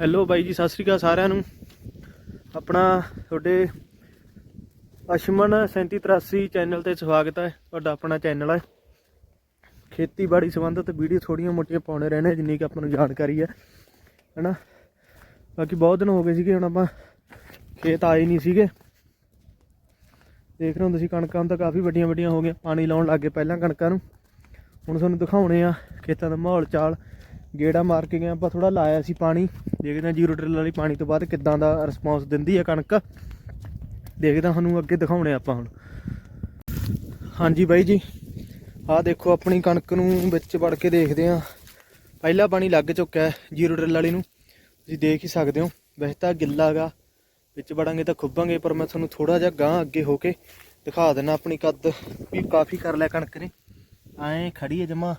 Hello ਬਾਈ ਜੀ, ਸਤਿ ਸ੍ਰੀ ਅਕਾਲ ਸਾਰਿਆਂ ਨੂੰ। ਆਪਣਾ ਤੁਹਾਡੇ ਅਸ਼ਮਨ 3783 ਚੈਨਲ ਤੇ ਸਵਾਗਤ ਹੈ। ਤੁਹਾਡਾ ਆਪਣਾ ਚੈਨਲ ਹੈ। ਖੇਤੀਬਾੜੀ ਸੰਬੰਧਿਤ ਵੀਡੀਓ ਥੋੜੀਆਂ ਮੋਟੀਆਂ ਪਾਉਣੇ ਰਹਿਣੇ, ਜਿੰਨੀ ਕਿ ਆਪਾਂ ਨੂੰ ਜਾਣਕਾਰੀ ਹੈ। ਹਨਾ? ਬਾਕੀ ਬਹੁਤ ਦਿਨ ਹੋ ਗਏ ਸੀਗੇ, ਹੁਣ ਆਪਾਂ ਖੇਤ ਆਏ ਨਹੀਂ ਸੀਗੇ। ਦੇਖ ਰਹੇ ਹੋ ਤੁਸੀਂ, ਕਣਕਾਂ ਤਾਂ ਕਾਫੀ ਵੱਡੀਆਂ ਵੱਡੀਆਂ ਹੋ ਗਈਆਂ। ਪਾਣੀ ਲਾਉਣ ਲੱਗੇ ਪਹਿਲਾਂ ਕਣਕਾਂ ਨੂੰ। ਹੁਣ ਤੁਹਾਨੂੰ ਦਿਖਾਉਣੇ ਆ ਖੇਤਾਂ ਦਾ ਮਾਹੌਲ ਚਾਲ। ਗੇੜਾ ਮਾਰ ਕੇ ਗਏ ਆਪਾਂ ਥੋੜਾ ਲਾਇਆ ਸੀ ਪਾਣੀ। ਦੇਖਦੇ ਹਾਂ ਜੀਰੋ ਡਰਿਲ ਵਾਲੀ ਪਾਣੀ ਤੋਂ ਬਾਅਦ ਕਿੱਦਾਂ ਦਾ ਰਿਸਪੌਂਸ ਦਿੰਦੀ ਹੈ ਕਣਕ। ਦੇਖਦੇ ਹਾਂ ਤੁਹਾਨੂੰ ਅੱਗੇ ਦਿਖਾਉਣੇ ਆਪਾਂ ਹੁਣ। ਹਾਂਜੀ ਬਾਈ ਜੀ, ਆਹ ਦੇਖੋ ਆਪਣੀ ਕਣਕ ਨੂੰ ਵਿੱਚ ਵੜ ਕੇ ਦੇਖਦੇ ਹਾਂ। ਪਹਿਲਾ ਪਾਣੀ ਲੱਗ ਚੁੱਕਾ ਹੈ ਜੀਰੋ ਡਰਿਲ ਵਾਲੀ ਨੂੰ। ਤੁਸੀਂ ਦੇਖ ਹੀ ਸਕਦੇ ਹੋ, ਵੈਸੇ ਤਾਂ ਗਿੱਲਾ ਗਾ। ਵਿੱਚ ਵੜਾਂਗੇ ਤਾਂ ਖੁੱਬਾਂਗੇ, ਪਰ ਮੈਂ ਤੁਹਾਨੂੰ ਥੋੜਾ ਜਿਹਾ ਗਾਂ ਅੱਗੇ ਹੋ ਕੇ ਦਿਖਾ ਦਿੰਨਾ ਆਪਣੀ ਕੱਦ ਵੀ ਕਾਫੀ ਕਰ ਲਿਆ ਕਣਕ ਨੇ। ਐਂ ਖੜੀ ਹੈ ਜਮਾ।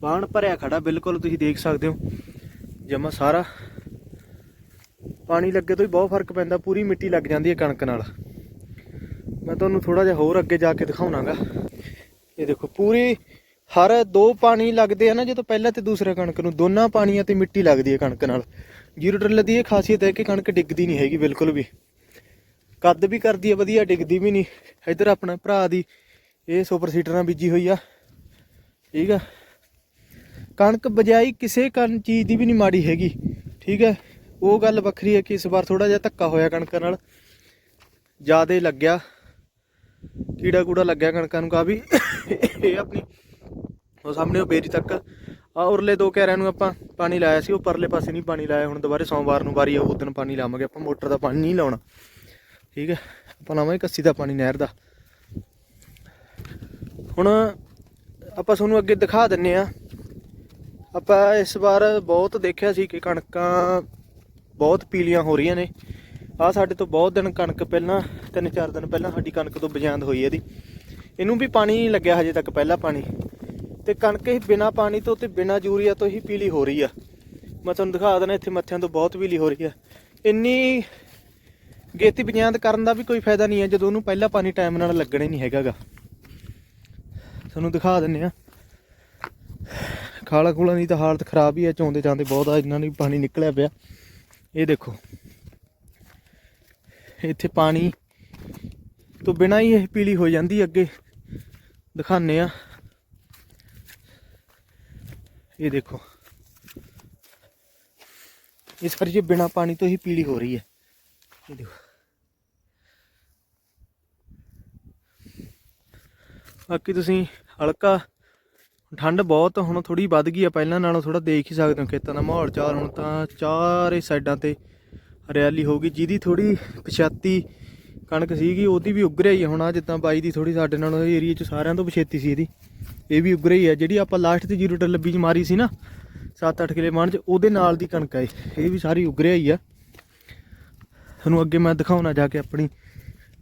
ਬਾਣ ਭਰਿਆ ਖੜਾ, ਬਿਲਕੁਲ ਤੁਸੀਂ ਦੇਖ ਸਕਦੇ ਹੋ। ਜਮਾ ਸਾਰਾ। ਪਾਣੀ ਲੱਗੇ ਤੋਂ ਹੀ ਬਹੁਤ ਫ਼ਰਕ ਪੈਂਦਾ, ਪੂਰੀ ਮਿੱਟੀ ਲੱਗ ਜਾਂਦੀ ਹੈ ਕਣਕ ਨਾਲ। ਮੈਂ ਤੁਹਾਨੂੰ ਥੋੜਾ ਜਿਹਾ ਹੋਰ ਅੱਗੇ ਜਾ ਕੇ ਦਿਖਾਉਣਾਗਾ। ਇਹ ਦੇਖੋ, ਪੂਰੀ, ਹਰ ਦੋ ਪਾਣੀ ਲੱਗਦੇ ਆ ਨਾ, ਜਦੋਂ ਪਹਿਲਾ ਤੇ ਦੂਸਰਾ ਕਣਕ ਨੂੰ, ਦੋਨਾਂ ਪਾਣੀਆਂ ਤੇ ਮਿੱਟੀ ਲੱਗਦੀ ਹੈ ਕਣਕ ਨਾਲ। ਜੀਰੋ ਡਰਿਲ ਦੀ ਇਹ ਖਾਸੀਅਤ ਹੈ ਕਿ ਕਣਕ ਡਿੱਗਦੀ ਨਹੀਂ ਹੈਗੀ, ਬਿਲਕੁਲ ਵੀ। ਕੱਦ ਵੀ ਕਰਦੀ ਹੈ, ਵਧੀਆ, ਡਿੱਗਦੀ ਵੀ ਨਹੀਂ। ਇੱਧਰ ਆਪਣਾ ਭਰਾ ਦੀ ਇਹ ਸੁਪਰ ਸੀਡਰ ਨਾਲ ਬੀਜੀ ਹੋਈ ਆ। ਠੀਕ ਆ। ਕਣਕ ਬਜਾਈ ਕਿਸੇ ਕਰਨ ਚੀਜ਼ ਦੀ ਵੀ ਨਹੀਂ ਮਾੜੀ ਹੈਗੀ। ਠੀਕ ਹੈ? ਉਹ ਗੱਲ ਵੱਖਰੀ ਹੈ ਕਿ ਇਸ ਵਾਰ ਥੋੜਾ ਜਿਹਾ ਧੱਕਾ ਹੋਇਆ ਕਣਕ ਨਾਲ। ਜਿਆਦੇ ਲੱਗਿਆ। ਕੀੜਾ ਕੂੜਾ ਲੱਗਿਆ ਕਣਕਾਂ ਨੂੰ ਕਾਫੀ। ਇਹ ਆਪਣੀ ਉਹ ਸਾਹਮਣੇ ਉਹ ਬੇਰੀ ਤੱਕ। ਆ ਉਰਲੇ ਦੋ ਕਹਿਰਿਆਂ ਨੂੰ ਆਪਾਂ ਪਾਣੀ ਲਾਇਆ ਸੀ। ਉਹ ਪਰਲੇ ਪਾਸੇ ਨਹੀਂ ਪਾਣੀ ਲਾਇਆ। ਹੁਣ ਦੁਬਾਰੇ ਸੋਮਵਾਰ ਨੂੰ ਵਾਰੀ ਆਊ, ਉਸ ਪਾਣੀ ਲਾਵਾਂਗੇ। ਆਪਾਂ ਮੋਟਰ ਦਾ ਪਾਣੀ ਨਹੀਂ ਲਾਉਣਾ। ਠੀਕ ਹੈ? ਆਪਾਂ ਲਾਵਾਂਗੇ ਕੱਸੀ ਦਾ ਪਾਣੀ ਨਹਿਰ ਦਾ। ਹੁਣ ਆਪਾਂ ਤੁਹਾਨੂੰ ਅੱਗੇ ਦਿਖਾ ਦਿੰਨੇ ਆ। ਆਪਾਂ ਇਸ ਵਾਰ ਬਹੁਤ ਦੇਖਿਆ ਸੀ ਕਿ ਕਣਕਾਂ ਬਹੁਤ ਪੀਲੀਆਂ ਹੋ ਰਹੀਆਂ ਨੇ। ਆ ਸਾਡੇ ਤੋਂ ਬਹੁਤ ਦਿਨ ਕਣਕ ਪਹਿਲਾਂ, ਤਿੰਨ ਚਾਰ ਦਿਨ ਪਹਿਲਾਂ ਸਾਡੀ ਕਣਕ ਤੋਂ ਬਜਾਂਦ ਹੋਈ ਇਹਦੀ। ਇਹਨੂੰ ਵੀ ਪਾਣੀ ਨਹੀਂ ਲੱਗਿਆ ਹਜੇ ਤੱਕ ਪਹਿਲਾ ਪਾਣੀ। ਤੇ ਕਣਕ ਹੀ ਬਿਨਾ ਪਾਣੀ ਤੋਂ ਤੇ ਬਿਨਾ ਯੂਰੀਆ ਤੋਂ ਹੀ ਪੀਲੀ ਹੋ ਰਹੀ ਆ। ਮੈਂ ਤੁਹਾਨੂੰ ਦਿਖਾ ਦਿੰਦਾ, ਇੱਥੇ ਮੱਥਿਆਂ ਤੋਂ ਬਹੁਤ ਪੀਲੀ ਹੋ ਰਹੀ ਆ। ਇੰਨੀ ਗੇਤੀ ਬਜਾਂਦ ਕਰਨ ਦਾ ਵੀ ਕੋਈ ਫਾਇਦਾ ਨਹੀਂ ਹੈ, ਜਦੋਂ ਉਹਨੂੰ ਪਹਿਲਾ ਪਾਣੀ ਟਾਈਮ ਨਾਲ ਲੱਗਣਾ ਹੀ ਨਹੀਂ ਹੈਗਾਗਾ। ਤੁਹਾਨੂੰ ਦਿਖਾ ਦਿੰਨੇ ਆ। ਖਾਲਾ ਖੂਲਾ ਨਹੀਂ ਤਾਂ ਹਾਲਤ ਖਰਾਬ ਹੀ ਹੈ ਚੋਂਦੇ ਜਾਂਦੇ ਬਹੁਤ ਆ, ਇਹਨਾਂ ਨੂੰ ਵੀ ਪਾਣੀ ਨਿਕਲਿਆ ਪਿਆ। ਇਹ ਦੇਖੋ। ਇੱਥੇ ਪਾਣੀ ਤੋਂ ਬਿਨਾ ਹੀ ਇਹ ਪੀਲੀ ਹੋ ਜਾਂਦੀ ਅੱਗੇ ਦਿਖਾਣੇ ਆ। ਇਹ ਦੇਖੋ। ਇਸ ਪਰ ਜੇ ਬਿਨਾ ਪਾਣੀ ਤੋਂ ਹੀ ਪੀਲੀ ਹੋ ਰਹੀ ਹੈ ਇਹ ਦੇਖੋ। ਬਾਕੀ ਤੁਸੀਂ ਹਲਕਾ ਠੰਡ ਬਹੁਤ, ਹੁਣ ਥੋੜੀ ਵੱਧ ਗਈ ਆ, ਪਹਿਲਾਂ ਨਾਲੋਂ ਥੋੜਾ ਦੇਖ ਹੀ ਸਕਦੇ ਹੋ ਖੇਤਾਂ ਦਾ ਮਾਹੌਲ, ਚਾਰ, ਹੁਣ ਤਾਂ ਚਾਰੇ ਸਾਈਡਾਂ ਤੇ ਹਰਿਆਲੀ ਹੋਊਗੀ ਜਿਹਦੀ ਥੋੜੀ ਪਛਾਤੀ ਕਣਕ ਸੀਗੀ, ਉਹਦੀ ਵੀ ਉੱਗਰਿਆ ਹੀ ਹੈ ਹੁਣ ਆ ਜਿੱਦਾਂ ਬਾਈ ਦੀ ਥੋੜੀ ਸਾਡੇ ਨਾਲੋਂ ਏਰੀਆ 'ਚ ਸਾਰਿਆਂ ਤੋਂ ਪਛੇਤੀ ਸੀ ਇਹਦੀ, ਇਹ ਵੀ ਉੱਗਰਿਆ ਰਹੀ ਹੈ ਜਿਹੜੀ ਆਪਾਂ ਲਾਸਟ ਤੇ ਜ਼ੀਰੋ ਟਰ ਲੱਬੀ ਮਾਰੀ ਸੀ ਨਾ 7-8 ਕਿਲੇ ਮਣ 'ਚ, ਉਹਦੇ ਨਾਲ ਦੀ ਕਣਕ ਹੈ ਇਹ ਵੀ ਸਾਰੀ ਉੱਗਰਿਆ ਹੀ ਆ। ਤੁਹਾਨੂੰ ਅੱਗੇ ਮੈਂ ਦਿਖਾਉਣਾ ਜਾ ਕੇ ਆਪਣੀ,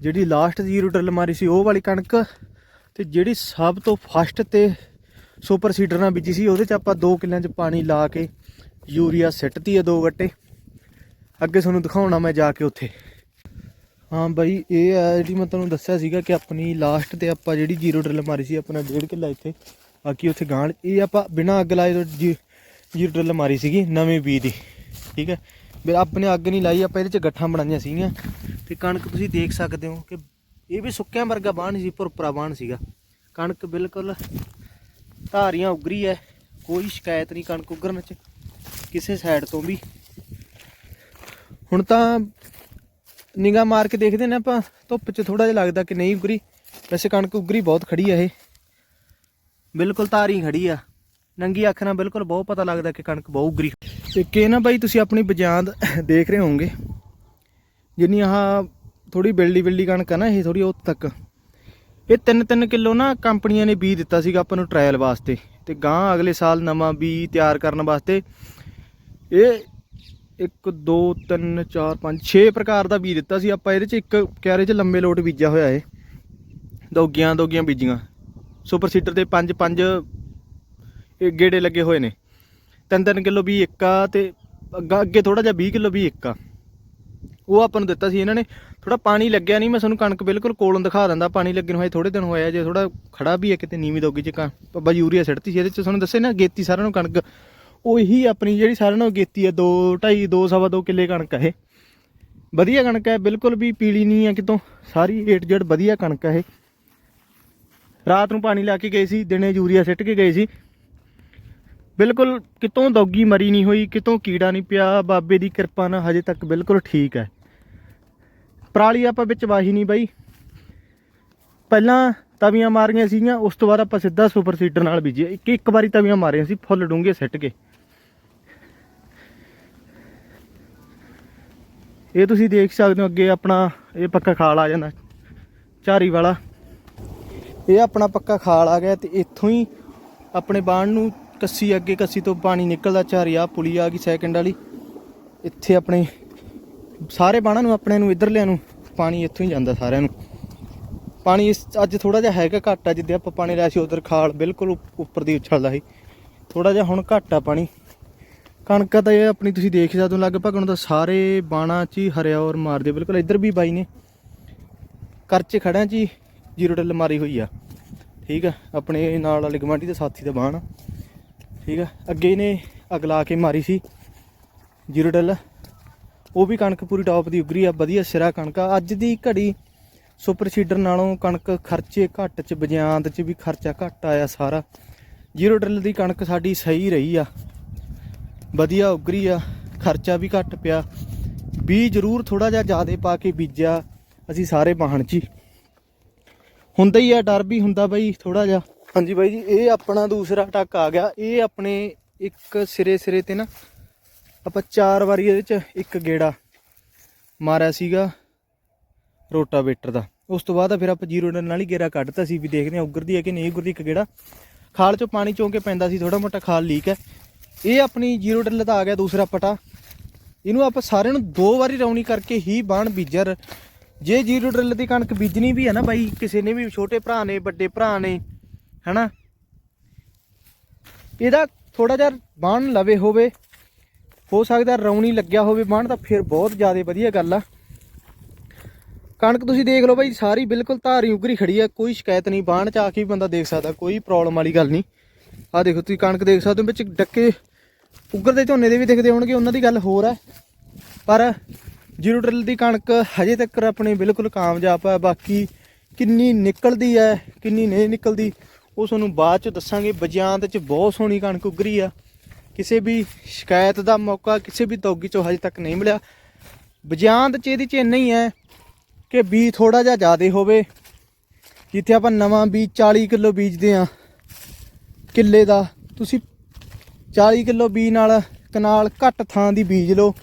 ਜਿਹੜੀ ਲਾਸਟ ਜ਼ੀਰੋ ਟਰ ਮਾਰੀ ਸੀ, ਉਹ ਵਾਲੀ ਕਣਕ, ਤੇ ਜਿਹੜੀ ਸਭ ਤੋਂ ਫਸਟ ਤੇ ਸੁਪਰ ਸੀਡਰ ਨਾਲ ਬੀਜੀ ਸੀ, ਉਹਦੇ 'ਚ ਆਪਾਂ 2 ਕਿੱਲਿਆਂ 'ਚ ਪਾਣੀ ਲਾ ਕੇ ਯੂਰੀਆ ਸਿੱਟਤੀ ਆ ਦੋ ਗੱਟੇ। ਅੱਗੇ ਤੁਹਾਨੂੰ ਦਿਖਾਉਣਾ ਮੈਂ ਜਾ ਕੇ ਉੱਥੇ। ਹਾਂ ਬਾਈ, ਇਹ ਆ ਜਿਹੜੀ ਮੈਂ ਤੁਹਾਨੂੰ ਦੱਸਿਆ ਸੀਗਾ ਕਿ ਆਪਣੀ ਲਾਸਟ ਤੇ ਆਪਾਂ ਜਿਹੜੀ ਜ਼ੀਰੋ ਡਰਿਲ ਮਾਰੀ ਸੀ, ਆਪਣਾ ਡੇਢ ਕਿੱਲਾ ਇੱਥੇ, ਬਾਕੀ ਉੱਥੇ ਗਾਂਢ, ਇਹ ਆਪਾਂ ਬਿਨਾਂ ਅੱਗ ਲਾਏ ਤੋਂ ਜੀ- ਜ਼ੀਰੋ ਡਰਿਲ ਮਾਰੀ ਸੀਗੀ, ਨਵੇਂ ਬੀਜ ਦੀ, ਠੀਕ ਹੈ ਵੀ ਆਪਣੇ ਅੱਗ ਨਹੀਂ ਲਾਈ, ਆਪਾਂ ਇਹਦੇ ਚ ਗੱਠਾਂ ਬਣਾਈਆਂ ਸੀਗੀਆਂ। ਤੇ ਕਣਕ ਤੁਸੀਂ ਦੇਖ ਸਕਦੇ ਹੋ ਕਿ ਇਹ ਵੀ ਸੁੱਕਿਆਂ ਵਰਗਾ ਬਾਣ ਸੀ ਭੁਰਪਰਾ ਬਾਣ ਸੀਗਾ। ਕਣਕ ਬਿਲਕੁਲ ਧਾਰੀਆਂ ਉਗਰੀ ਹੈ ਕੋਈ ਸ਼ਿਕਾਇਤ ਨਹੀਂ ਕਣਕ ਉਗਰਨ ਚ, ਕਿਸੇ ਸਾਈਡ ਤੋਂ ਵੀ। ਹੁਣ ਤਾਂ ਨਿਗਾਹ ਮਾਰ ਕੇ ਦੇਖਦੇ ਨੇ ਆਪਾਂ, ਧੁੱਪ 'ਚ ਥੋੜਾ ਜਿਹਾ ਲੱਗਦਾ ਕਿ ਨਹੀਂ ਉਗਰੀ, ਵੈਸੇ ਕਣਕ ਉਗਰੀ ਬਹੁਤ ਖੜੀ ਆ ਇਹ। ਬਿਲਕੁਲ ਤਾਰੀ ਖੜੀ ਆ, ਨੰਗੀ ਅੱਖ ਨਾਲ ਬਿਲਕੁਲ ਬਹੁਤ ਪਤਾ ਲੱਗਦਾ ਕਿ ਕਣਕ ਬਹੁਤ ਉਗਰੀ। ਤੇ ਕਿ ਨਾ ਬਾਈ, ਤੁਸੀਂ ਆਪਣੀ ਬਜਾਂਦ ਦੇਖ ਰਹੇ ਹੋਵੋਗੇ, ਜਿੰਨੀ ਆਹ ਥੋੜੀ ਬਿਲਡੀ ਬਿਲਡੀ ਕਣਕ ਆ ਨਾ ਇਹ ਥੋੜੀ ਉਹ ਤੱਕ। ਇਹ 3-3 ਕਿਲੋ ਨਾ ਕੰਪਨੀਆਂ ਨੇ ਬੀਜ ਦਿੱਤਾ ਸੀਗਾ ਆਪਾਂ ਨੂੰ ਟ੍ਰਾਇਲ ਵਾਸਤੇ ਤੇ ਗਾਂ ਅਗਲੇ ਸਾਲ ਨਵਾਂ ਬੀਜ ਤਿਆਰ ਕਰਨ ਵਾਸਤੇ ਇਹ 1 2 3 4 5 6 ਪ੍ਰਕਾਰ ਦਾ ਬੀਜ ਦਿੱਤਾ ਸੀ ਆਪਾਂ ਇਹਦੇ ਚ ਇੱਕ ਕਿਆਰੇ ਚ ਲੰਬੇ ਲੋਟ ਬੀਜਿਆ ਹੋਇਆ ਏ ਦੋਗੀਆਂ ਦੋਗੀਆਂ ਬੀਜੀਆਂ। ਸੁਪਰ ਸੀਟਰ ਦੇ 5 5 ਇਹ ਗੇੜੇ ਲੱਗੇ ਹੋਏ ਨੇ। 3-3 ਕਿਲੋ ਵੀ ਇੱਕ ਆ ਤੇ ਅੱਗੇ ਥੋੜਾ ਜਿਹਾ 20 ਕਿਲੋ ਵੀ ਇੱਕ ਆ। ਉਹ ਆਪਾਂ ਨੂੰ ਦਿੱਤਾ ਸੀ ਇਹਨਾਂ ਨੇ। ਥੋੜਾ ਪਾਣੀ ਲੱਗਿਆ ਨਹੀਂ, ਮੈਂ ਤੁਹਾਨੂੰ ਕਣਕ ਬਿਲਕੁਲ ਕੋਲੋਂ ਦਿਖਾ ਦਿੰਦਾ, ਪਾਣੀ ਲੱਗਣ ਨੂੰ ਹਜੇ ਥੋੜੇ ਦਿਨ ਹੋਇਆ ਜੇ ਥੋੜਾ ਖੜਾ ਵੀ ਹੈ ਕਿਤੇ ਨੀਵੀਂ ਦੋਗੀ ਚ ਕਾ ਬੱਬਾ ਯੂਰੀਆ ਸਿੱਟਤੀ ਸੀ ਇਹਦੇ ਚ। ਤੁਹਾਨੂੰ ਦੱਸੇ ਨਾ, ਗੇਤੀ ਸਾਰਿਆਂ ਨੂੰ ਕਣਕ, ਉਹੀ ਆਪਣੀ ਜਿਹੜੀ ਸਾਰਿਆਂ ਨੂੰ ਗੇਤੀ ਹੈ 2 2.5 2 ਸਵਾ 2 ਕਿੱਲੇ ਕਣਕ ਆ ਇਹ। ਵਧੀਆ ਕਣਕ ਹੈ, ਬਿਲਕੁਲ ਵੀ ਪੀਲੀ ਨਹੀਂ ਹੈ ਕਿਤੋਂ। ਸਾਰੀ ਏਟ ਜੜ ਵਧੀਆ ਕਣਕ ਹੈ ਇਹ। ਰਾਤ ਨੂੰ ਪਾਣੀ ਲਾ ਕੇ ਗਏ ਸੀ, ਦਿਨੇ ਯੂਰੀਆ ਸਿੱਟ ਕੇ ਗਏ ਸੀ। ਬਿਲਕੁਲ ਕਿਤੋਂ ਦੌਗੀ ਮਰੀ ਨਹੀਂ ਹੋਈ, ਕਿਤੋਂ ਕੀੜਾ ਨਹੀਂ ਪਿਆ, ਬਾਬੇ ਦੀ ਕਿਰਪਾ ਨਾਲ ਹਜੇ ਤੱਕ ਬਿਲਕੁਲ ਠੀਕ ਹੈ। ਪਰਾਲੀ ਆਪਾਂ ਵਿੱਚ ਵਾਹੀ ਨਹੀਂ ਬਾਈ। ਪਹਿਲਾਂ ਤਵੀਆਂ ਮਾਰੀਆਂ ਸੀਗੀਆਂ, ਉਸ ਤੋਂ ਬਾਅਦ ਆਪਾਂ ਸਿੱਧਾ ਸੁਪਰ ਸੀਡਰ ਨਾਲ ਬੀਜਿਆ। ਇੱਕ ਇੱਕ ਵਾਰੀ ਤਵੀਆਂ ਮਾਰੀਆਂ ਸੀ, ਫੁੱਲ ਡੂੰਘੇ ਸਿੱਟ ਕੇ। ਇਹ ਤੁਸੀਂ ਦੇਖ ਸਕਦੇ ਹੋ ਅੱਗੇ ਆਪਣਾ, ਇਹ ਪੱਕਾ ਖਾਲ ਆ ਜਾਂਦਾ, ਝਾਰੀ ਵਾਲਾ। ਇਹ ਆਪਣਾ ਪੱਕਾ ਖਾਲ ਆ ਗਿਆ ਤੇ ਇੱਥੋਂ ਹੀ ਆਪਣੇ ਬਾਣ ਨੂੰ ਕੱਸੀ, ਅੱਗੇ ਕੱਸੀ ਤੋਂ ਪਾਣੀ ਨਿਕਲਦਾ, ਝਾਰੀ ਆ, ਪੁਲੀ ਆ ਗਈ ਸੈਕਿੰਡ ਵਾਲੀ। ਇੱਥੇ ਆਪਣੇ ਸਾਰੇ ਬਾਣਾ ਨੂੰ, ਆਪਣੇ ਨੂੰ, ਇੱਧਰਲਿਆਂ ਨੂੰ, ਪਾਣੀ ਇੱਥੋਂ ਹੀ ਜਾਂਦਾ ਸਾਰਿਆਂ ਨੂੰ। ਪਾਣੀ ਇਸ, ਅੱਜ ਥੋੜਾ ਜਿਹਾ ਹੈਗਾ ਘੱਟ ਆ, ਜਿੱਦੇ ਆਪਾਂ ਪਾਣੀ ਲਿਆ ਸੀ ਉਧਰ ਖਾਲ, ਬਿਲਕੁਲ ਉੱਪਰ ਦੀ ਉਛਲਦਾ ਸੀ। ਥੋੜਾ ਜਿਹਾ ਹੁਣ ਘੱਟ ਆ ਪਾਣੀ। ਕਣਕਾਂ ਤਾਂ ਇਹ ਆਪਣੀ ਤੁਸੀਂ ਦੇਖ ਸਕਦੇ ਹੋ, ਲਗਭਗ ਹੁਣ ਤਾਂ ਸਾਰੇ ਬਾਣਾ ਚ ਹੀ ਹਰਿਆ ਔਰ ਮਾਰਦੇ ਬਿਲਕੁਲ ਇੱਧਰ ਵੀ ਬਾਈ ਨੇ। ਕਰਚ ਖੜਿਆਂ ਚ ਹੀ ਜੀਰੋ ਡਿੱਲ ਮਾਰੀ ਹੋਈ ਆ। ਠੀਕ ਆ, ਆਪਣੇ ਨਾਲ ਵਾਲੇ ਗਵਾਂਢੀ ਦੇ ਸਾਥੀ ਦਾ ਬਾਣ ਠੀਕ ਆ, ਅੱਗੇ ਇਹਨੇ ਅਗਲਾ ਕੇ ਮਾਰੀ ਸੀ, ਜੀਰੋ ਡਿੱਲ। ਉਹ ਵੀ ਕਣਕ ਪੂਰੀ ਟੌਪ ਦੀ ਉਗਰੀ ਆ, ਵਧੀਆ ਸਿਰਾ ਕਣਕ ਆ। ਅੱਜ ਦੀ ਘੜੀ ਸੁਪਰ ਸੀਡਰ ਨਾਲੋਂ ਕਣਕ ਖਰਚੇ ਘੱਟ ਚ, ਬਜਾਂਦ ਚ ਵੀ ਖਰਚਾ ਘੱਟ ਆਇਆ ਸਾਰਾ। ਜੀਰੋ ਡਰਿਲ ਦੀ ਕਣਕ ਸਾਡੀ ਸਹੀ ਰਹੀ ਆ। ਵਧੀਆ ਉਗਰੀ ਆ, ਖਰਚਾ ਵੀ ਘੱਟ ਪਿਆ। ਬੀਜ ਜ਼ਰੂਰ ਥੋੜਾ ਜਿਹਾ ਜ਼ਿਆਦਾ ਪਾ ਕੇ ਬੀਜਿਆ, ਅਸੀਂ ਸਾਰੇ ਬਾਹਣ 'ਚ ਹੀ। ਹੁੰਦਾ ਹੀ ਆ, ਡਰ ਵੀ ਹੁੰਦਾ ਬਾਈ ਥੋੜਾ ਜਿਹਾ। ਹਾਂਜੀ ਬਾਈ ਜੀ, ਇਹ ਆਪਣਾ ਦੂਸਰਾ ਟੱਕ ਆ ਗਿਆ। ਇਹ ਆਪਣੇ ਇੱਕ ਸਿਰੇ ਸਿਰੇ ਤੇ ਨਾ ਆਪਾਂ ਚਾਰ ਵਾਰੀ ਇਹਦੇ 'ਚ ਇੱਕ ਗੇੜਾ ਮਾਰਿਆ ਸੀਗਾ ਰੋਟਾਵੇਟਰ ਦਾ। ਉਸ ਤੋਂ ਬਾਅਦ ਫਿਰ ਆਪਾਂ ਜੀਰੋ ਡਨ ਨਾਲ ਹੀ ਗੇੜਾ ਕੱਢਤਾ ਸੀ ਵੀ ਦੇਖਦੇ ਹਾਂ ਉਗਰਦੀ ਹੈ ਕਿ ਨਹੀਂ ਉਗਰਦੀ ਇੱਕ ਗੇੜਾ। ਖਾਲ ਚੋਂ ਪਾਣੀ ਚੋਂ ਕੇ ਪੈਂਦਾ ਸੀ ਥੋੜਾ ਮੋਟਾ ਖਾਲ ਲੀਕ ਹੈ। ਇਹ ਆਪਣੀ ਜੀਰੋ ਡਰਿਲ ਦਾ ਆ ਗਿਆ ਦੂਸਰਾ ਪਟਾ। ਇਹਨੂੰ ਆਪਾਂ ਸਾਰਿਆਂ ਨੂੰ ਦੋ ਵਾਰੀ ਰੌਣੀ ਕਰਕੇ ਹੀ ਬਾਣ ਬੀਜਰ। ਜੇ ਜੀਰੋ ਡਰਿਲ ਦੀ ਕਣਕ ਬੀਜਣੀ ਵੀ ਹੈ ਨਾ ਬਾਈ, ਕਿਸੇ ਨੇ ਵੀ ਛੋਟੇ ਭਰਾ ਨੇ, ਵੱਡੇ ਭਰਾ ਨੇ, ਹਨਾ? ਇਹਦਾ ਥੋੜਾ ਜਿਹਾ ਬਾਣ ਲਵੇ ਹੋਵੇ। ਹੋ ਸਕਦਾ ਰੌਣੀ ਲੱਗਿਆ ਹੋਵੇ ਬਾਣ, ਤਾਂ ਫਿਰ ਬਹੁਤ ਜ਼ਿਆਦਾ ਵਧੀਆ ਗੱਲ ਆ। ਕਣਕ ਤੁਸੀਂ ਦੇਖ ਲਓ ਬਾਈ, ਸਾਰੀ ਬਿਲਕੁਲ ਧਾਰੀ ਉਗਰੀ ਖੜੀ ਆ, ਕੋਈ ਸ਼ਿਕਾਇਤ ਨਹੀਂ, ਬਾਣ ਚ ਆ ਕੇ ਵੀ ਬੰਦਾ ਦੇਖ ਸਕਦਾ, ਕੋਈ ਪ੍ਰੋਬਲਮ ਵਾਲੀ ਗੱਲ ਨਹੀਂ। ਆ ਦੇਖੋ ਤੁਸੀਂ ਕਣਕ ਦੇਖ ਸਕਦੇ ਹੋ, ਵਿੱਚ ਡੱਕੇ ਉਗਰਦੇ ਝੋਨੇ ਦੇ ਵੀ ਦਿਖਦੇ ਹੋਣਗੇ, ਉਹਨਾਂ ਦੀ ਗੱਲ ਹੋਰ ਹੈ ਪਰ ਜੀਰੋ ਡਰਿਲ ਦੀ ਕਣਕ ਹਜੇ ਤੱਕ ਆਪਣੇ ਬਿਲਕੁਲ ਕਾਮਯਾਬ ਹੈ ਬਾਕੀ ਕਿੰਨੀ ਨਿਕਲਦੀ ਹੈ ਕਿੰਨੀ ਨਹੀਂ ਨਿਕਲਦੀ, ਉਹ ਤੁਹਾਨੂੰ ਬਾਅਦ ਚ ਦੱਸਾਂਗੇ। ਬਜਾਂਤ ਚ ਬਹੁਤ ਸੋਹਣੀ ਕਣਕ ਉਗਰੀ ਆ। ਕਿਸੇ ਵੀ ਸ਼ਿਕਾਇਤ ਦਾ ਮੌਕਾ ਕਿਸੇ ਵੀ ਤੌਗੀ ਚੋਂ ਹਜੇ ਤੱਕ ਨਹੀਂ ਮਿਲਿਆ। ਬਜਾਂਤ ਚ ਇਹਦੀ ਚ ਇੰਨਾ ਹੀ ਹੈ ਕਿ ਬੀ ਥੋੜਾ ਜਿਹਾ ਜ਼ਿਆਦਾ ਹੋਵੇ। ਜਿੱਥੇ ਆਪਾਂ ਨਵਾਂ ਬੀਜ 40 ਕਿਲੋ ਬੀਜਦੇ ਆ ਕਿੱਲੇ ਦਾ। ਤੁਸੀਂ 40 ਕਿਲੋ ਬੀ ਨਾਲ ਕਨਾਲ ਘੱਟ ਥਾਂ ਦੀ ਬੀਜ ਲਓ।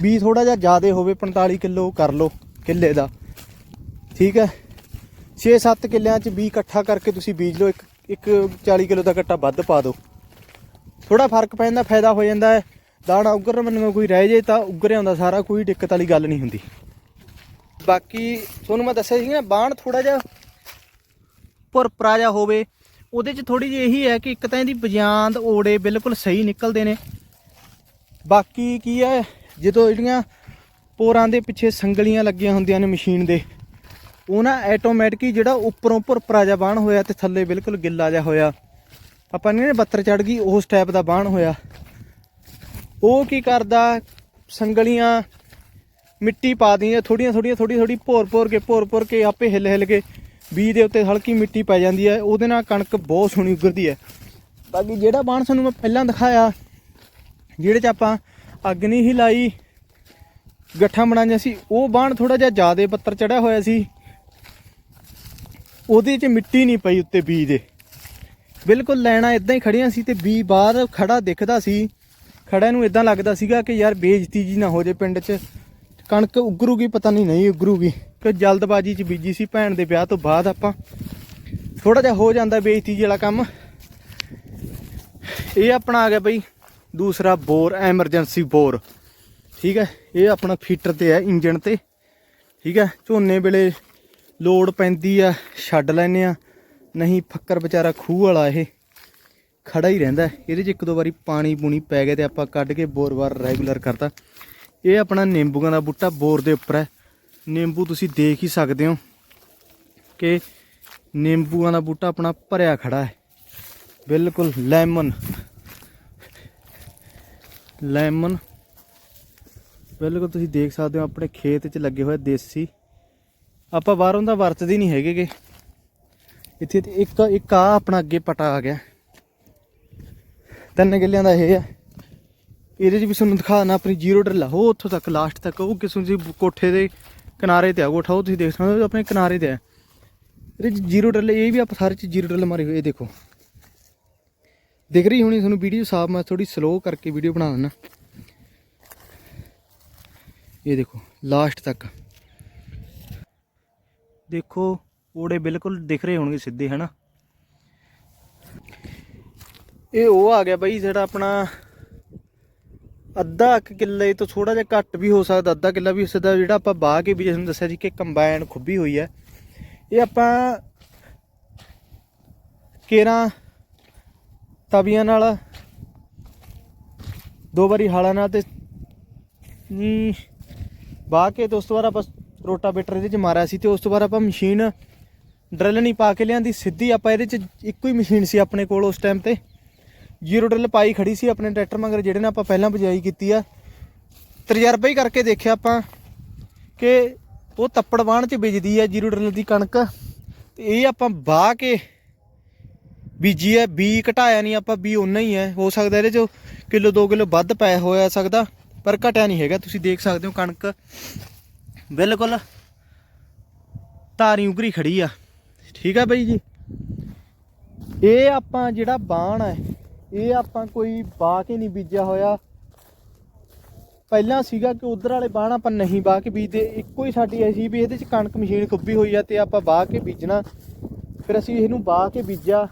ਬੀ ਥੋੜਾ ਜਿਹਾ ਜ਼ਿਆਦਾ ਹੋਵੇ 45 ਕਿਲੋ ਕਰ ਲਓ ਕਿੱਲੇ ਦਾ। ਠੀਕ ਹੈ? 6-7 ਕਿੱਲਿਆਂ 'ਚ ਬੀ ਇਕੱਠਾ ਕਰਕੇ ਤੁਸੀਂ ਬੀਜ ਲਓ। ਇੱਕ ਇੱਕ 40 ਕਿਲੋ ਦਾ ਕੱਟਾ ਵੱਧ ਪਾ ਦਿਓ। ਥੋੜਾ ਫ਼ਰਕ ਪੈਂਦਾ ਫਾਇਦਾ ਹੋ ਜਾਂਦਾ ਹੈ। ਦਾਣਾ ਉਗਰ ਮੈਨੂੰ ਕੋਈ ਰਹਿ ਜੇ ਤਾਂ ਉਗਰਿਆ ਹੁੰਦਾ ਸਾਰਾ, ਕੋਈ ਦਿੱਕਤ ਵਾਲੀ ਗੱਲ ਨਹੀਂ ਹੁੰਦੀ। ਬਾਕੀ ਤੁਹਾਨੂੰ ਮੈਂ ਦੱਸਿਆ ਸੀ ਨਾ, ਬਾਣ ਥੋੜਾ ਜਿਹਾ ਭੁਰਪਰਾ ਜਿਹਾ ਹੋਵੇ, ਉਹਦੇ 'ਚ ਥੋੜੀ ਜਿਹੀ ਇਹੀ ਹੈ ਕਿ ਇੱਕ ਤਾਂ ਇਹਦੀ ਬਜਾਂਦ, ਓੜੇ ਬਿਲਕੁਲ ਸਹੀ ਨਿਕਲਦੇ ਨੇ। ਬਾਕੀ ਕੀ ਹੈ, ਜਦੋਂ ਜਿਹੜੀਆਂ ਪੋਰਾਂ ਦੇ ਪਿੱਛੇ ਸੰਗਲੀਆਂ ਲੱਗੀਆਂ ਹੁੰਦੀਆਂ ਨੇ ਮਸ਼ੀਨ ਦੇ, ਉਹ ਨਾ ਆਟੋਮੈਟਿਕ ਜਿਹੜਾ ਉੱਪਰੋਂ ਭੁਰਪਰਾ ਜਿਹਾ ਬਾਣ ਹੋਇਆ ਤੇ ਥੱਲੇ ਬਿਲਕੁਲ ਗਿੱਲਾ ਜਿਹਾ ਹੋਇਆ। ਆਪਾਂ ਨੇ ਬੱਤਰ ਚੜ ਗਈ ਉਸ ਟਾਈਪ ਦਾ ਬਾਣ ਹੋਇਆ। ਉਹ ਕੀ ਕਰਦਾ? ਸੰਗਲੀਆਂ ਮਿੱਟੀ ਪਾ ਦਿੰਦੀਆਂ ਥੋੜੀਆਂ ਥੋੜੀਆਂ ਥੋੜੀ ਥੋੜੀ ਭੋਰ ਭੋਰ ਕੇ, ਭੋਰ ਭੋਰ ਕੇ ਆਪੇ ਹਿੱਲ ਹਿੱਲ ਕੇ ਬੀਜ ਦੇ ਉੱਤੇ ਹਲਕੀ ਮਿੱਟੀ ਪੈ ਜਾਂਦੀ ਹੈ। ਉਹਦੇ ਨਾਲ ਕਣਕ ਬਹੁਤ ਸੋਹਣੀ ਉਗਰਦੀ ਹੈ। ਬਾਕੀ ਜਿਹੜਾ ਬਾਣ ਸਾਨੂੰ ਮੈਂ ਪਹਿਲਾਂ ਦਿਖਾਇਆ, ਜਿਹੜੇ ਚ ਆਪਾਂ ਅੱਗ ਨਹੀਂ ਹੀ ਲਾਈ, ਗੱਠਾਂ ਬਣਾਈਆਂ ਸੀ, ਉਹ ਬਾਣ ਥੋੜਾ ਜਿਹਾ ਜ਼ਿਆਦਾ ਪੱਤਰ ਚੜਿਆ ਹੋਇਆ ਸੀ। ਉਹਦੇ 'ਚ ਮਿੱਟੀ ਨਹੀਂ ਪਈ ਉੱਤੇ ਬੀਜ ਦੇ। ਬਿਲਕੁਲ ਲੈਣਾ ਇਦਾਂ ਹੀ ਖੜੀਆਂ ਸੀ ਤੇ ਬੀ ਬਾਹਰ ਖੜਾ ਦਿਖਦਾ ਸੀ। ਖੜਾ ਨੂੰ ਇਦਾਂ ਲੱਗਦਾ ਸੀਗਾ ਕਿ ਯਾਰ ਬੇਇੱਜ਼ਤੀ ਜੀ ਨਾ ਹੋ ਜੇ ਪਿੰਡ 'ਚ। ਕਣਕ ਉਗਰੂਗੀ, ਪਤਾ ਨਹੀਂ ਨਹੀਂ ਉਗਰੂਗੀ। ਕਿ ਜਲਦਬਾਜੀ 'ਚ ਬੀਜੀ ਸੀ ਭੈਣ ਦੇ ਵਿਆਹ ਤੋਂ ਬਾਅਦ ਆਪਾਂ। ਥੋੜਾ ਜਿਹਾ ਹੋ ਜਾਂਦਾ ਬੇਇੱਜ਼ਤੀ ਵਾਲਾ ਕੰਮ। ਇਹ ਆਪਣਾ ਆ ਗਿਆ ਬਈ, ਦੂਸਰਾ ਬੋਰ, ਐਮਰਜੈਂਸੀ ਬੋਰ। ਠੀਕ ਹੈ, ਇਹ ਆਪਣਾ ਫੀਟਰ ਤੇ ਹੈ ਇੰਜਨ ਤੇ। ਠੀਕ ਹੈ, ਝੋਨੇ ਵੇਲੇ ਲੋਡ ਪੈਂਦੀ ਆ, ਛੱਡ ਲੈਨੇ ਆ। ਨਹੀਂ, ਫੱਕਰ ਵਿਚਾਰਾ ਖੂਹ ਵਾਲਾ ਇਹ। ਖੜਾ ਹੀ ਰਹਿੰਦਾ ਇਹਦੇ 'ਚ ਇੱਕ ਦੋ ਵਾਰੀ ਪਾਣੀ ਪੂਣੀ ਪੈ ਗਿਆ ਤੇ ਆਪਾਂ ਕੱਢ ਕੇ ਬੋਰ ਵਾਰ ਰੈਗੂਲਰ ਕਰਤਾ। ਇਹ ਆਪਣਾ ਨਿੰਬੂਆਂ ਦਾ ਬੂਟਾ ਬੋਰ ਦੇ ਉੱਪਰ ਹੈ। ਨਿੰਬੂ ਤੁਸੀਂ ਦੇਖ ਹੀ ਸਕਦੇ ਹੋ ਕਿ ਨਿੰਬੂਆਂ ਦਾ ਬੂਟਾ ਆਪਣਾ ਭਰਿਆ ਖੜਾ ਹੈ। ਬਿਲਕੁਲ ਲੈਮਨ। ਲੈਮਨ। ਬਿਲਕੁਲ ਤੁਸੀਂ ਦੇਖ ਸਕਦੇ ਹੋ, ਆਪਣੇ ਖੇਤ 'ਚ ਲੱਗੇ ਹੋਏ ਦੇਸੀ। ਆਪਾਂ ਬਾਹਰੋਂ ਦਾ ਵਰਤਦੇ ਨਹੀਂ ਹੈਗੇਗੇ। ਇੱਥੇ ਤੇ ਇੱਕ ਇੱਕ ਆ ਆਪਣਾ ਅੱਗੇ ਪਟਾ ਆ ਗਿਆ। ਤਿੰਨ ਕਿੱਲਿਆਂ ਦਾ ਇਹ ਆ। ਇਹਦੇ 'ਚ ਵੀ ਤੁਹਾਨੂੰ ਦਿਖਾਣਾ ਆਪਣੀ ਜ਼ੀਰੋ ਡਰਿਲ ਆ। ਉਹ ਉੱਥੋਂ ਤੱਕ ਲਾਸਟ ਤੱਕ, ਉਹ ਕਿਸੇ ਦੀ ਕੋਠੇ ਦੇ ਕਿਨਾਰੇ ਤੇ ਆ। ਕੋਠਾ ਉਹ ਤੁਸੀਂ ਦੇਖ ਸਕਦੇ ਹੋ ਆਪਣੇ ਕਿਨਾਰੇ ਤੇ ਆ। ਇਹਦੇ 'ਚ ਜ਼ੀਰੋ ਡਰਿਲ, ਇਹ ਵੀ ਆਪਾਂ ਸਾਰੇ 'ਚ ਜ਼ੀਰੋ ਡਰਿਲ ਮਾਰੀ ਹੋਈ ਇਹ ਦੇਖੋ। ਦਿਖ ਰਹੀ ਹੋਣੀ ਤੁਹਾਨੂੰ ਵੀਡੀਓ ਸਾਫ਼, ਮੈਂ ਥੋੜੀ ਸਲੋ ਕਰਕੇ ਵੀਡੀਓ ਬਣਾ ਦਿੰਦਾ। ਇਹ ਦੇਖੋ ਲਾਸਟ ਤੱਕ। ਦੇਖੋ ਓੜੇ ਬਿਲਕੁਲ ਦਿਖ ਰਹੇ ਹੋਣਗੇ ਸਿੱਧੇ, ਹਨਾ? ਇਹ ਉਹ ਆ ਗਿਆ ਬਾਈ ਜਿਹੜਾ ਆਪਣਾ ਅੱਧਾ ਕੁ ਕਿੱਲੇ ਤੋਂ ਥੋੜਾ ਜਿਹਾ ਘੱਟ ਵੀ ਹੋ ਸਕਦਾ, ਅੱਧਾ ਕਿੱਲਾ ਵੀ ਹੋ ਸਕਦਾ, ਜਿਹੜਾ ਆਪਾਂ ਬਾਹ ਕੇ ਵੀ ਜਿਸ ਦੱਸਿਆ ਸੀ ਕਿ ਕੰਬਾਈਨ ਖੁੱਬੀ ਹੋਈ ਹੈ। ਇਹ ਆਪਾਂ ਕੇਰਾਂ, ਤਵੀਆਂ ਨਾਲ, ਦੋ ਵਾਰੀ ਹਾਲਾਂ ਨਾਲ ਤੇ ਨੀ ਬਾਹ ਕੇ ਤੇ ਉਸ ਤੋਂ ਬਾਅਦ ਆਪਾਂ ਰੋਟਾਵੇਟਰ ਇਹਦੇ ਚ ਮਾਰਿਆ ਸੀ ਤੇ ਉਸ ਤੋਂ ਬਾਅਦ ਆਪਾਂ ਮਸ਼ੀਨ ਡਰਿਲ ਨਹੀਂ ਪਾ ਕੇ ਲਿਆਂਦੀ, ਸਿੱਧੀ ਆਪਾਂ ਇਹਦੇ ਚ ਇੱਕੋ ਹੀ ਮਸ਼ੀਨ ਸੀ ਆਪਣੇ ਕੋਲ ਉਸ ਟਾਈਮ ਤੇ। ਜ਼ੀਰੋ ਡਰਿਲ ਪਾਈ ਖੜੀ ਸੀ ਆਪਣੇ ਟਰੈਕਟਰ ਮਗਰ ਜਿਹੜੇ ਨੇ ਆਪਾਂ ਪਹਿਲਾਂ ਬਜਾਈ ਕੀਤੀ ਆ। ਤਜਰਬਾ ਹੀ ਕਰਕੇ ਦੇਖਿਆ ਆਪਾਂ ਕਿ ਉਹ ਤੱਪੜ ਵਾਹਣ ਚ ਬੀਜਦੀ ਆ ਜ਼ੀਰੋ ਡਰਿਲ ਦੀ ਕਣਕ। ਤੇ ਇਹ ਆਪਾਂ ਬਾਹ ਕੇ ਬੀਜੀ ਹੈ ਬੀ ਘਟਾਇਆ ਨਹੀਂ ਆਪਾਂ, ਬੀ ਉਨਾ ਹੀ ਹੈ ਹੋ ਸਕਦਾ ਇਹਦੇ ਚ ਕਿਲੋ 2 ਕਿਲੋ ਵੱਧ ਪੈ ਹੋਇਆ ਸਕਦਾ, ਪਰ ਘਟਿਆ ਨਹੀਂ ਹੈਗਾ। ਤੁਸੀਂ ਦੇਖ ਸਕਦੇ ਹੋ ਕਣਕ ਬਿਲਕੁਲ ਤਾਰੀ ਉਗਰੀ ਖੜੀ ਆ। ਠੀਕ ਆ ਬਈ ਜੀ? ਇਹ ਆਪਾਂ ਜਿਹੜਾ ਬਾਣ ਹੈ ਇਹ ਆਪਾਂ ਕੋਈ ਬਾ ਕੇ ਨਹੀਂ ਬੀਜਿਆ ਹੋਇਆ। ਪਹਿਲਾਂ ਸੀਗਾ ਕਿ ਉਧਰ ਵਾਲੇ ਬਾਣ ਆਪਾਂ ਨਹੀਂ ਬਾਹ ਕੇ ਬੀਜਦੇ, ਇੱਕੋ ਹੀ ਸਾਡੀ ਐ ਸੀ ਵੀ ਇਹਦੇ ਚ ਕਣਕ ਮਸ਼ੀਨ ਖੁੱਬੀ ਹੋਈ ਆ ਤੇ ਆਪਾਂ ਬਾਹ ਕੇ ਬੀਜਣਾ। ਫਿਰ ਅਸੀਂ ਇਹਨੂੰ ਬਾ ਕੇ ਬੀਜਿਆ।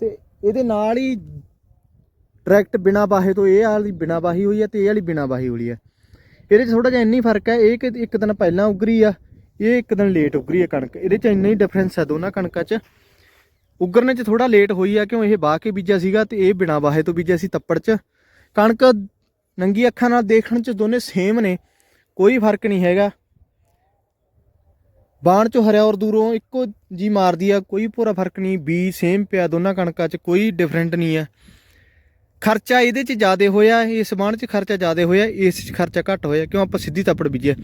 ਤੇ ਇਹਦੇ ਨਾਲ ਹੀ ਡਾਇਰੈਕਟ ਬਿਨਾ ਬਾਹੇ ਤੋਂ ਇਹ ਵਾਲੀ ਬਿਨਾ ਬਾਹੀ ਹੋਈ ਹੈ ਤੇ ਇਹ ਵਾਲੀ ਬਿਨਾ ਬਾਹੀ ਹੋਈ ਹੈ ਇਹਦੇ 'ਚ ਥੋੜਾ ਜਿਹਾ ਇੰਨੀ ਫ਼ਰਕ ਹੈ ਇਹ ਕਿ ਇੱਕ ਦਿਨ ਪਹਿਲਾਂ ਉਗਰੀ ਆ। ਇਹ ਇੱਕ ਦਿਨ ਲੇਟ ਉਗਰੀ ਹੈ ਕਣਕ। ਇਹਦੇ 'ਚ ਇੰਨਾ ਹੀ ਡਿਫਰੈਂਸ ਹੈ ਦੋਨਾਂ ਕਣਕਾਂ 'ਚ। ਉਗਰਨੇ 'ਚ ਥੋੜਾ ਲੇਟ ਹੋਈ ਆ, ਕਿਉਂ ਇਹ ਬਾਹ ਕੇ ਬੀਜਿਆ ਸੀਗਾ ਤੇ ਇਹ ਬਿਨਾ ਵਾਹੇ ਤੋਂ ਬੀਜਿਆ ਸੀ ਤੱਪੜ 'ਚ। ਕਣਕ ਨੰਗੀ ਅੱਖਾਂ ਨਾਲ ਦੇਖਣ 'ਚ ਦੋਨੇ ਸੇਮ ਨੇ, ਕੋਈ ਫ਼ਰਕ ਨਹੀਂ ਹੈਗਾ। ਬਾਣ ਚੋਂ ਹਰਿਆ ਔਰ ਦੂਰੋਂ ਇੱਕੋ ਜੀ ਮਾਰਦੀ ਆ, ਕੋਈ ਪੂਰਾ ਫ਼ਰਕ ਨਹੀਂ, ਬੀ ਸੇਮ ਪਿਆ ਦੋਨਾਂ ਕਣਕਾਂ 'ਚ, ਕੋਈ ਡਿਫਰੈਂਟ ਨਹੀਂ ਆ। ਖਰਚਾ ਇਹਦੇ 'ਚ ਜ਼ਿਆਦਾ ਹੋਇਆ, ਇਸ ਬਾਣ 'ਚ ਖਰਚਾ ਜ਼ਿਆਦਾ ਹੋਇਆ, ਇਸ 'ਚ ਖਰਚਾ ਘੱਟ ਹੋਇਆ, ਕਿਉਂ ਆਪਾਂ ਸਿੱਧੀ ਤੱਪੜ ਬੀਜਿਆ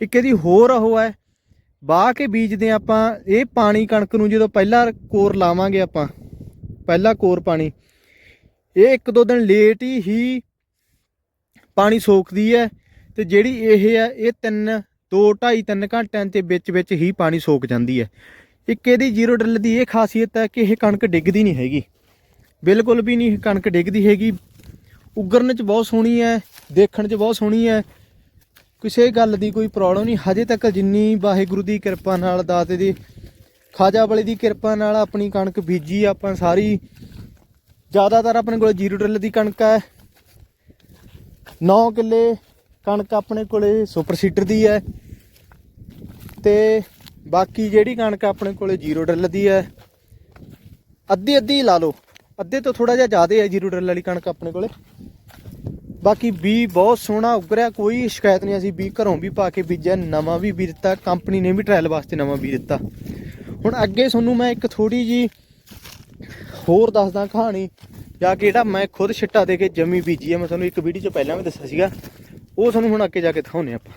ਇੱਕ ਇਹਦੀ ਹੋਰ ਉਹ ਹੈ ਵਾਹ ਕੇ ਬੀਜਦੇ ਹਾਂ ਆਪਾਂ, ਇਹ ਪਾਣੀ ਕਣਕ ਨੂੰ ਜਦੋਂ ਪਹਿਲਾ ਕੋਰ ਲਾਵਾਂਗੇ ਆਪਾਂ, ਪਹਿਲਾ ਕੋਰ ਪਾਣੀ, ਇਹ ਇੱਕ ਦੋ ਦਿਨ ਲੇਟ ਹੀ ਪਾਣੀ ਸੋਖਦੀ ਹੈ ਤੇ ਜਿਹੜੀ ਇਹ ਹੈ, ਇਹ 3 2 2.5 3 ਘੰਟਿਆਂ ਦੇ ਵਿੱਚ ਵਿੱਚ ਹੀ ਪਾਣੀ ਸੋਖ ਜਾਂਦੀ ਹੈ। ਇੱਕ ਇਹਦੀ ਜ਼ੀਰੋ ਡੱਲ ਦੀ ਇਹ ਖਾਸੀਅਤ ਹੈ ਕਿ ਇਹ ਕਣਕ ਡਿੱਗਦੀ ਨਹੀਂ ਹੈਗੀ। ਬਿਲਕੁਲ ਵੀ ਨਹੀਂ ਕਣਕ ਡਿੱਗਦੀ ਹੈਗੀ। ਉਗਰਨ ਚ ਬਹੁਤ ਸੋਹਣੀ ਹੈ, ਦੇਖਣ ਚ ਬਹੁਤ ਸੋਹਣੀ ਹੈ। ਕਿਸੇ ਗੱਲ ਦੀ ਕੋਈ ਪ੍ਰੋਬਲਮ ਨਹੀਂ। ਹਜੇ ਤੱਕ ਜਿੰਨੀ ਵਾਹਿਗੁਰੂ ਦੀ ਕਿਰਪਾ ਨਾਲ, ਦਾਤੇ ਦੀ, ਖਾਜਾ ਵਾਲੇ ਦੀ ਕਿਰਪਾ ਨਾਲ ਆਪਣੀ ਕਣਕ ਬੀਜੀ, ਆਪਾਂ ਸਾਰੀ, ਜ਼ਿਆਦਾਤਰ ਆਪਣੇ ਕੋਲ ਜ਼ੀਰੋ ਡਰਿਲ ਦੀ ਕਣਕ ਹੈ। 9 ਕਿੱਲੇ ਕਣਕ ਆਪਣੇ ਕੋਲੇ ਸੁਪਰ ਸੀਡਰ ਦੀ ਹੈ ਤੇ ਬਾਕੀ ਜਿਹੜੀ ਕਣਕ ਆਪਣੇ ਕੋਲੇ ਜ਼ੀਰੋ ਡਰਿਲ ਦੀ ਹੈ ਅੱਧੀ ਅੱਧੀ ਲਾ ਲਓ। ਅੱਧੇ ਤੋਂ ਥੋੜਾ ਜਿਹਾ ਜ਼ਿਆਦਾ ਹੈ ਜ਼ੀਰੋ ਡਰਿਲ ਵਾਲੀ ਕਣਕ ਆਪਣੇ ਕੋਲੇ। ਬਾਕੀ ਬੀ ਬਹੁਤ ਸੋਹਣਾ ਉਗਰਿਆ ਕੋਈ ਸ਼ਿਕਾਇਤ ਨਹੀਂ, ਅਸੀਂ ਬੀ ਘਰੋਂ ਵੀ ਪਾ ਕੇ ਬੀਜਿਆ, ਨਵਾਂ ਵੀ ਬੀ ਦਿੱਤਾ ਕੰਪਨੀ ਨੇ ਵੀ ਟ੍ਰਾਇਲ ਵਾਸਤੇ ਨਵਾਂ ਬੀ ਦਿੱਤਾ। ਹੁਣ ਅੱਗੇ ਤੁਹਾਨੂੰ ਮੈਂ ਇੱਕ ਥੋੜੀ ਜੀ ਹੋਰ ਦੱਸਦਾ ਕਹਾਣੀ, ਜਾ ਕੇ ਜਿਹੜਾ ਮੈਂ ਖੁਦ ਛਿੱਟਾ ਦੇ ਕੇ ਜਮੀ ਬੀਜੀ ਹੈ ਮੈਂ ਤੁਹਾਨੂੰ ਇੱਕ ਵੀਡੀਓ ਚ ਪਹਿਲਾਂ ਵੀ ਦੱਸਿਆ ਸੀਗਾ, ਉਹ ਤੁਹਾਨੂੰ ਹੁਣ ਅੱਗੇ ਜਾ ਕੇ ਦਿਖਾਉਨੇ ਆਪਾਂ।